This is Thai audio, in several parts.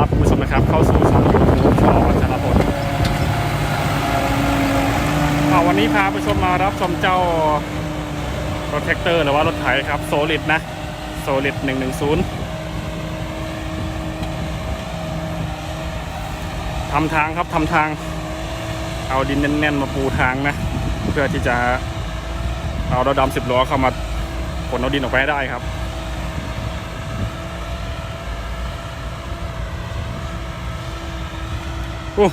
รับคุณผู้ชมนะครับ เข้าสู่ช่องยูทูบชอชลพลวันนี้พาผู้ชมมารับชมเจ้ารถแท็กเตอร์หรือว่ารถไถครับโซลิดนะโซลิด110ทำทางครับทำทาง เอาดินแน่นๆ มาปูทางนะ เพื่อที่จะเอารถดำสิบล้อเข้ามาขนเอาดินออกไปได้ครับ โอ้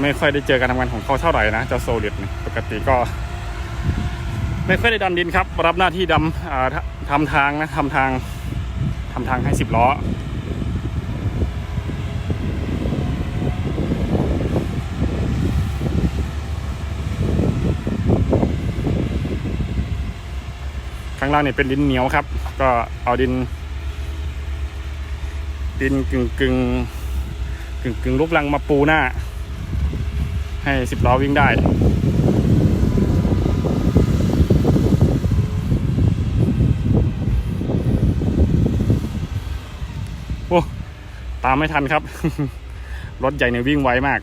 ไม่ค่อยได้เจอการทำงานของเขาเท่าไหร่นะเจ้าโซลิดเนี่ยปกติก็ ไม่ค่อยได้ดันดินครับ รับหน้าที่ดำทำทางนะทำทางทำทางให้สิบล้อ ข้างล่างเนี่ยเป็นดินเหนียวครับ ก็เอาดิน ดินกึ่งกึ่งกึ่งกึ่งลูกลังมาปูหน้า ให้สิบล้อวิ่งได้โอ้ตามไม่ทันครับ รถใหญ่เนี่ยวิ่งไวมาก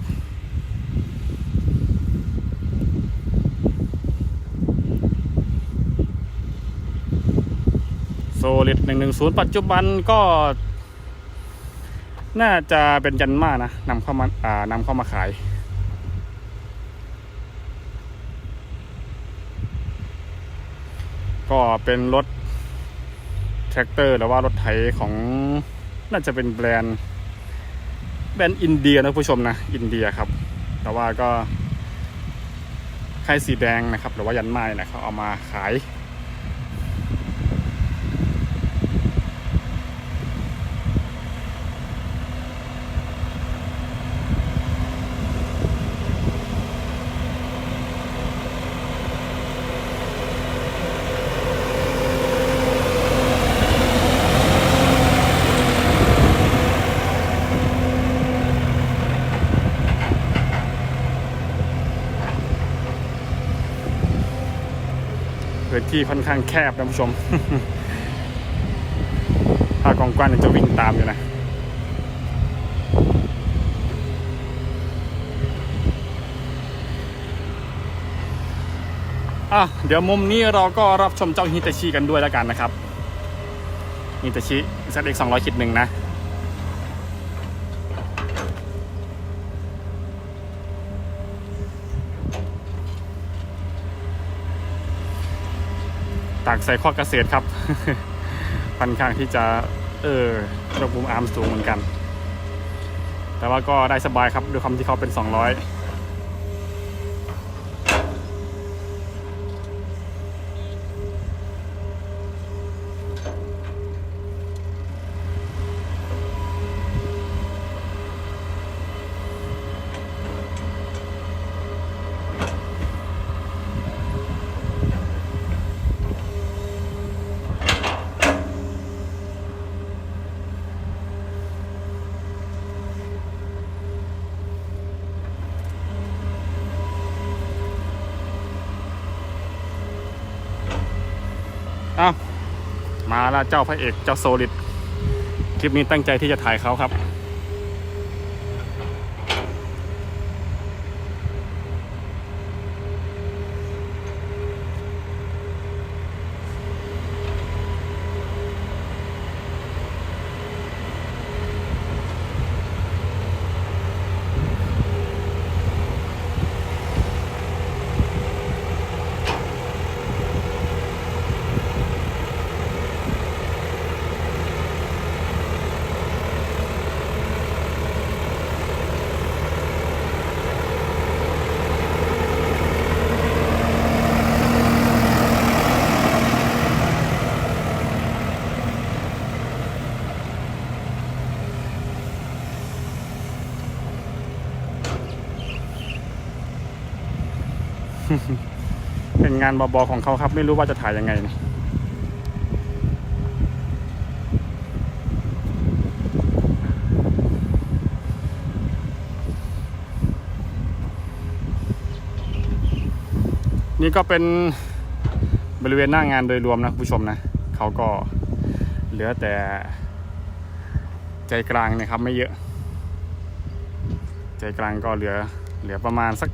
โซลิดหนึ่งหนึ่งศูนย์ปัจจุบันก็ น่าจะเป็นยันมานะนำเข้ามาอ่านำเข้ามาขาย ก็เป็นรถแทรกเตอร์หรือว่ารถไถของน่าจะเป็นแบรนด์ แบรนด์อินเดียนะผู้ชมนะ อินเดียครับ แต่ว่าก็ค่ายสีแดงนะครับ หรือว่ายันมาเนี่ยนะเขาเอามาขาย ที่ค่อนข้างแคบนะผู้ชม ถ้ากองกว้างเนี่ยจะวิ่งตามอยู่นะอะเดี๋ยวมุมนี้เราก็รับชมเจ้าฮิตาชิกันด้วยแล้วกันนะครับฮิตาชิ ZX 200คิดหนึ่งนะ ตากใส่ข้อเกษตรครับ ค่อนข้างที่จะเออระบุมอาร์มสูงเหมือนกัน แต่ว่าก็ได้สบายครับด้วยความที่เขาเป็น 200 มาแล้วเจ้าพระเอกเจ้าโซลิดคลิปนี้ตั้งใจที่จะถ่ายเขาครับ เป็นงานบอๆของเขาครับ ไม่รู้ว่าจะถ่ายยังไงนี่ยนี่ก็เป็นบริเวณหน้างานโดยรวมนะผู้ชมนะเขาก็เหลือแต่ใจกลางนะครับไม่เยอะ ใจกลางก็เหลือเหลือประมาณสัก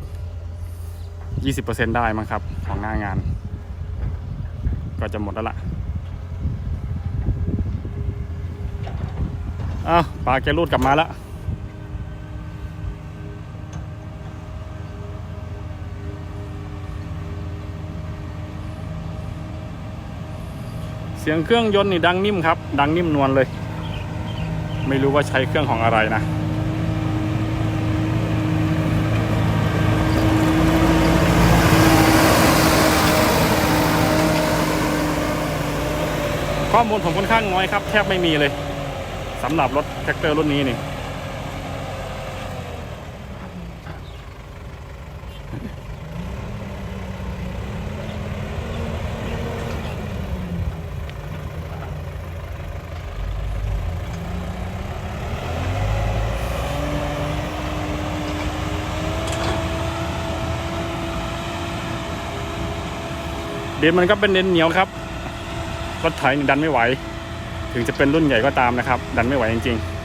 20%ได้มั้งครับ ของหน้างาน ก็จะหมดแล้วล่ะอ้าวปลาแกรูดกลับมาแล้วเสียงเครื่องยนต์นี่ดังนิ่มครับ ดังนิ่มนวลเลย ไม่รู้ว่าใช้เครื่องของอะไรนะ ข้อมูลผมค่อนข้างน้อยครับ แทบไม่มีเลยสำหรับรถแท็กเตอร์รุ่นนี้นี่เดินมันก็เป็นเดินเหนียวครับ รถไถดันไม่ไหว ถึงจะเป็นรุ่นใหญ่ก็ตามนะครับ ดันไม่ไหวจริงๆ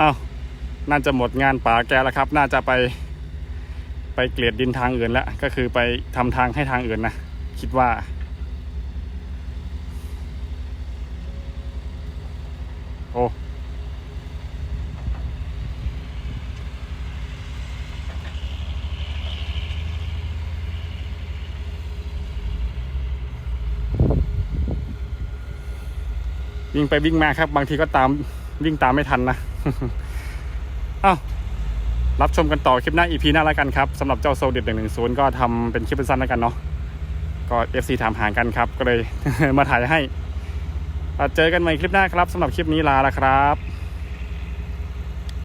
อ้าวน่าจะหมดงานป่าแกแล้วครับ น่าจะไป ไปเกลียดดินทางอื่นแล้วก็คือไปทำทางให้ทางอื่นนะคิดว่า โอ้วิ่งไปวิ่งมาครับ บางทีก็ตามวิ่งตามไม่ทันนะ อ้าวรับชมกันต่อคลิปหน้า EP หน้าแล้วกันครับสำหรับเจ้าโซเด็ดหนึ่งหนึ่งศูนย์ก็ทำเป็นคลิปสั้นแล้วกันเนาะก็ FC ถามหากันครับ ก็เลยมาถ่ายให้ เจอกันใหม่คลิปหน้าครับสำหรับคลิปนี้ลาแล้วครับ